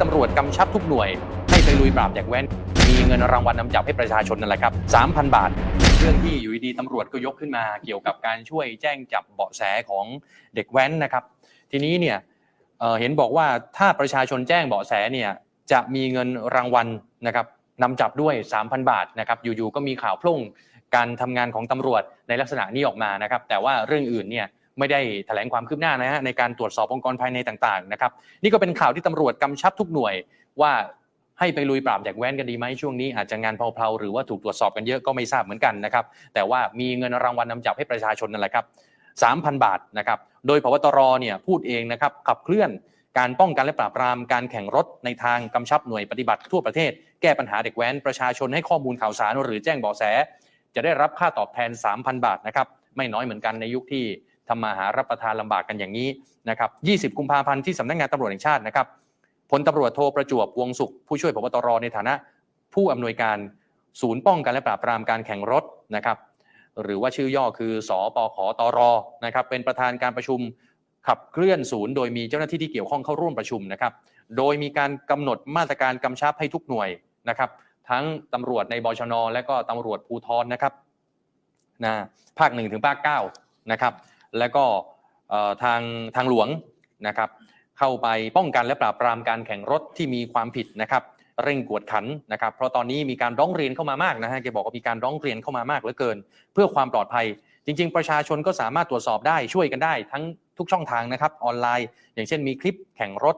ตำรวจกำชับทุกหน่วย ให้ไปลุยปราบเด็กแว้น มีเงินรางวัลนำจับให้ประชาชนนั่นแหละครับ 3,000 บาท เรื่องที่อยู่ดีๆตำรวจก็ยกขึ้นมา เกี่ยวกับการช่วยแจ้งจับเบาะแสของเด็กแว้นนะครับ ทีนี้เนี่ยเเห็นบอกว่าถ้าประชาชนแจ้งเบาะแสเนี่ยจะมีเงินรางวัลนะครับนำจับด้วย 3,000 บาทนะครับ อยู่ๆ ก็มีข่าวพลุ่งการทำงานของตำรวจในลักษณะนี้ออกมานะครับ แต่ว่าเรื่องอื่นเนี่ย ไม่ได้แถลงความคืบหน้านะฮะในการตรวจสอบองค์กรภายในต่างๆนะครับนี่ก็เป็นข่าวที่ตำรวจกำชับทุกหน่วยว่าให้ไปลุยปราบเด็กแว้นกันดีไหมช่วงนี้อาจจะงานเพลาๆหรือว่าถูกตรวจสอบกันเยอะก็ไม่ทราบเหมือนกันนะครับแต่ว่ามีเงินรางวัลนำจับให้ประชาชนนั่นแหละครับ3,000 บาทนะครับโดยพบตรเนี่ยพูดเองนะครับขับเคลื่อนการป้องกันและปราบปรามการแข่งรถในทางกำชับหน่วยปฏิบัติทั่วประเทศ แก้ปัญหาเด็กแว้นประชาชนให้ข้อมูลข่าวสารหรือแจ้งเบาะแส จะได้รับค่าตอบแทน 3,000 บาทนะครับไม่น้อยเหมือนกันในยุคที่ ทำมาหารับประทานลำบากกันอย่างนี้นะครับ 20 กุมภาพันธ์ที่สำนักงานตำรวจแห่งชาตินะครับพลตำรวจโทประจวบวงสุข ผู้ช่วยพบตรในฐานะ ผู้อำนวยการศูนย์ป้องกันและปราบปรามการแข่งรถนะครับ หรือว่าชื่อย่อคือสอปขอตรนะครับ เป็นประธานการประชุมขับเคลื่อนศูนย์ โดยมีเจ้าหน้าที่ที่เกี่ยวข้องเข้าร่วมประชุมนะครับ โดยมีการกำหนดมาตรการกำชับให้ทุกหน่วยนะครับ ทั้งตำรวจในบชน และก็ตำรวจภูธรนะครับนะภาคหนึ่งถึงภาคเก้านะครับ แล้วก็ทางทางหลวงนะครับเข้าไปป้องกันและปราบปรามการแข่งรถที่มีความผิดนะครับเร่งกวดขันนะครับเพราะตอนนี้มีการร้องเรียนเข้ามามากนะฮะแกบอกว่ามีการร้องเรียนเข้ามามากเหลือเกิน เพื่อความปลอดภัย จริง ๆ ประชาชนก็สามารถตรวจสอบได้ช่วยกันได้ ทั้งทุกช่องทางนะครับออนไลน์ อย่างเช่นมีคลิปแข่งรถ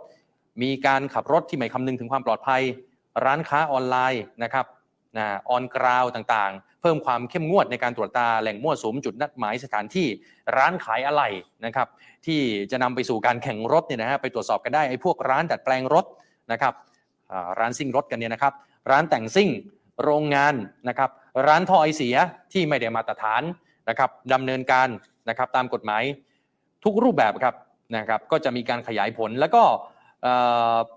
มีการขับรถที่ไม่คำนึงถึงความปลอดภัย ร้านค้าออนไลน์นะครับ นะออนกราวต่างๆ เพิ่มความเข้มงวดในการตรวจตาแหล่งมั่วสุมจุดนัดหมายสถานที่ร้านขายอะไหล่นะครับที่จะนำไปสู่การแข่งรถเนี่ยนะฮะไปตรวจสอบกันได้ไอ้พวกร้านดัดแปลงรถนะครับร้านซิ่งรถกันเนี่ยนะครับ ร้านแต่งซิ่งโรงงานนะครับร้านท่อไอเสียที่ไม่ได้มาตรฐานนะครับดำเนินการนะครับตามกฎหมายทุกรูปแบบครับนะครับก็จะมีการขยายผลแล้วก็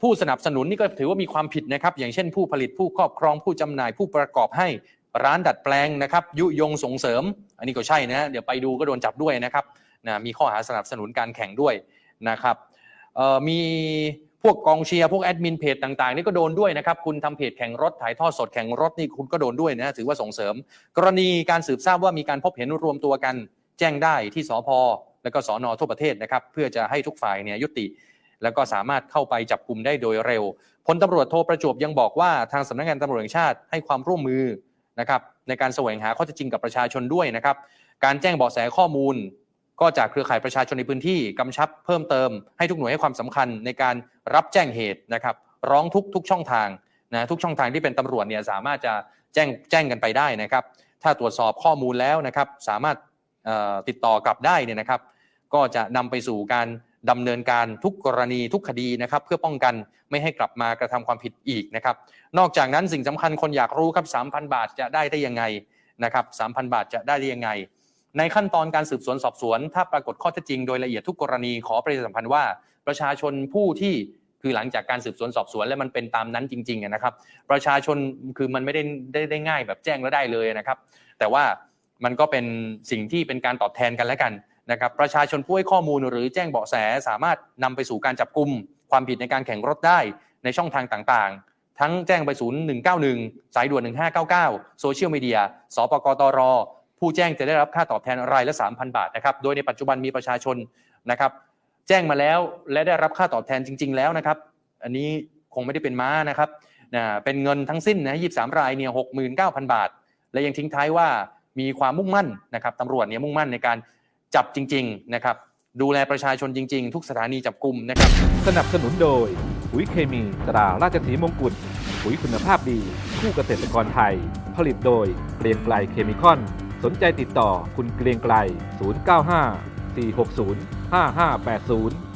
ผู้สนับสนุนนี่ก็ถือว่ามีความผิดนะครับ อย่างเช่นผู้ผลิตผู้ครอบครองผู้จำหน่ายผู้ประกอบให้ร้านดัดแปลงนะครับ ยุยงส่งเสริม อันนี้ก็ใช่นะเดี๋ยวไปดูก็โดนจับด้วยนะครับนะมีข้อหาสนับสนุนการแข่งด้วยนะครับมีพวกกองเชียร์พวกแอดมินเพจต่างๆนี่ก็โดนด้วยนะครับ คุณทำเพจแข่งรถถ่ายทอดสดแข่งรถนี่คุณก็โดนด้วยนะถือว่าส่งเสริม กรณีการสืบทราบว่ามีการพบเห็นรวมตัวกัน แจ้งได้ที่สพแล้วก็สอนอทั่วประเทศนะครับ เพื่อจะให้ทุกฝ่ายเนี่ยยุติ แล้วก็สามารถเข้าไปจับกลุ่มได้โดยเร็วพลตำรวจโทประจวบยังบอกว่าทางสำนักงานตำรวจแห่งชาติให้ความร่วมมือนะครับในการแสวงหาข้อเท็จจริงกับประชาชนด้วยนะครับ การแจ้งเบาะแสข้อมูล ก็จากเครือข่ายประชาชนในพื้นที่กำชับเพิ่มเติมให้ทุกหน่วยให้ความสำคัญในการรับแจ้งเหตุนะครับ ร้องทุกทุกช่องทางนะทุกช่องทางที่เป็นตำรวจเนี่ยสามารถจะแจ้งแจ้งกันไปได้นะครับ ถ้าตรวจสอบข้อมูลแล้วนะครับ สามารถติดต่อกลับได้เนี่ยนะครับ ก็จะนำไปสู่การ ดำเนินการทุกกรณีทุกคดีนะครับเพื่อป้องกันไม่ให้กลับมากระทำความผิดอีกนะครับ นอกจากนั้นสิ่งสำคัญคนอยากรู้ครับ 3,000 บาทจะได้ได้ยังไงนะครับ 3,000 บาทจะได้ได้ยังไง ในขั้นตอนการสืบสวนสอบสวน ถ้าปรากฏข้อเท็จจริงโดยละเอียดทุกกรณีขอประชาสัมพันธ์ว่าประชาชนผู้ที่คือหลังจากการสืบสวนสอบสวนและมันเป็นตามนั้นจริงๆนะครับ ประชาชนคือมันไม่ได้ได้ได้ง่ายแบบแจ้งแล้วได้เลยนะครับ แต่ว่ามันก็เป็นสิ่งที่เป็นการตอบแทนกันแล้วกัน นะครับประชาชนผู้ให้ข้อมูลหรือแจ้งเบาะแสสามารถนำไปสู่การจับกลุ่มความผิดในการแข่งรถได้ในช่องทางต่างๆ ทั้งแจ้งไปศูนย์191 สายด่วน 1599 โซเชียลมีเดียสปกตร ผู้แจ้งจะได้รับค่าตอบแทนรายละ 3,000 บาทนะครับ โดยในปัจจุบันมีประชาชนนะครับแจ้งมาแล้วและได้รับค่าตอบแทนจริง ๆ แล้วนะครับ อันนี้คงไม่ได้เป็นม้านะครับนะเป็นเงินทั้งสิ้นนะ23 รายเนี่ย69,000 บาท และยังทิ้งท้ายว่ามีความมุ่งมั่นนะครับตำรวจเนี่ยมุ่งมั่นในการ จับจริง ๆ นะครับ ดูแลประชาชนจริง ๆ ทุกสถานีจับกลุ่มนะครับ สนับสนุนโดยปุ๋ยเคมีตราราชสีมงกุฎปุ๋ยคุณภาพดีคู่เกษตรกรไทย ผลิตโดยเกรียงไกลเคมีคอน สนใจติดต่อคุณเกรียงไกล 095 460 5580